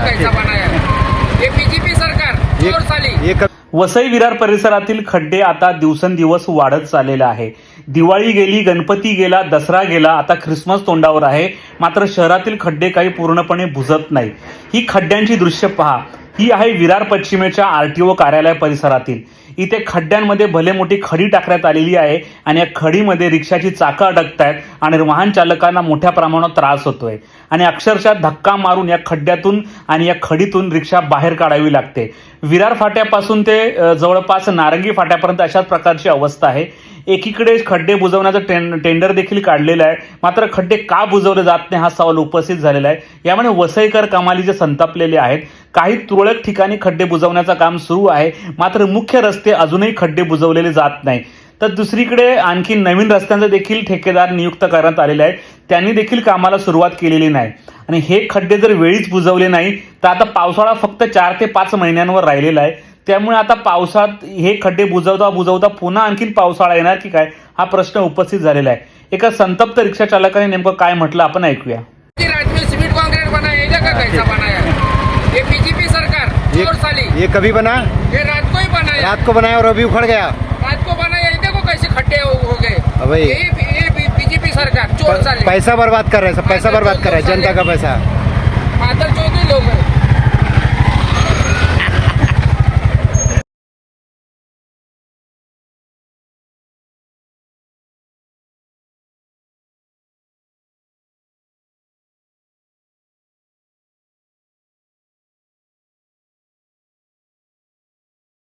है बीजेपी सरकार वसई विरार परिसरातील खड्डे आता दिवसेंदिवस वाढत चाललेले आहे. दिवाळी गेली गणपती गेला दसरा गेला आता ख्रिसमस तोंडावर आहे. मात्र शहरातील खड्डे काही पूर्णपणे बुजत नाही. ही खड्ड्यांची दृश्य पहा. ही आहे विरार पश्चिमेच्या आर टी ओ कार्यालय परिसरातील. इथे खड्ड्यांमध्ये भले मोठी खडी टाकण्यात आलेली आहे आणि या खडीमध्ये रिक्षाची चाकं अडकत आहेत आणि वाहन चालकांना मोठ्या प्रमाणात त्रास होतोय. आणि अक्षरशः धक्का मारून या खड्ड्यातून आणि या खडीतून रिक्षा बाहेर काढावी लागते. विरार फाट्यापासून ते जवळपास नारंगी फाट्यापर्यंत अशाच प्रकारची अवस्था आहे. एकीकडे खड्डे बुजवण्याचं टें टेंडर देखील काढलेलं आहे. मात्र खड्डे का बुजवले जात नाही हा सवाल उपस्थित झालेला आहे. यामुळे वसईकर कमालीचे संतापलेले आहेत काही तुरळक ठिकाणी खड्डे बुजवण्याचं काम सुरू आहे. मात्र मुख्य रस्ते अजूनही खड्डे बुजवलेले जात नाही तर दुसरीकडे आणखी नवीन रस्त्यांचं देखील ठेकेदार नियुक्त करण्यात आलेले आहेत त्यांनी देखील कामाला सुरुवात केलेली नाही. आणि हे खड्डे जर वेळीच बुजवले नाही तर आता पावसाळा फक्त चार ते पाच महिन्यांवर राहिलेला आहे. त्यामुळे आता पावसात हे खड्डे बुजवता बुजवता पुन्हा आणखीन पावसाळा येणार की काय हा प्रश्न उपस्थित झालेला आहे. एका संतप्त रिक्षा चालकाने नेमकं काय म्हटलं आपण ऐकूया. ये है कभी बना ये रात को ही बनाया रात को बनाया और अभी उखड़ गया। रात को बनाया देखो कैसे खड्डे हो, हो गए? अबे। पैसा बर्बाद कर रहे हैं सब पैसा बर्बाद कर रहे हैं जनता का पैसा? बादल जो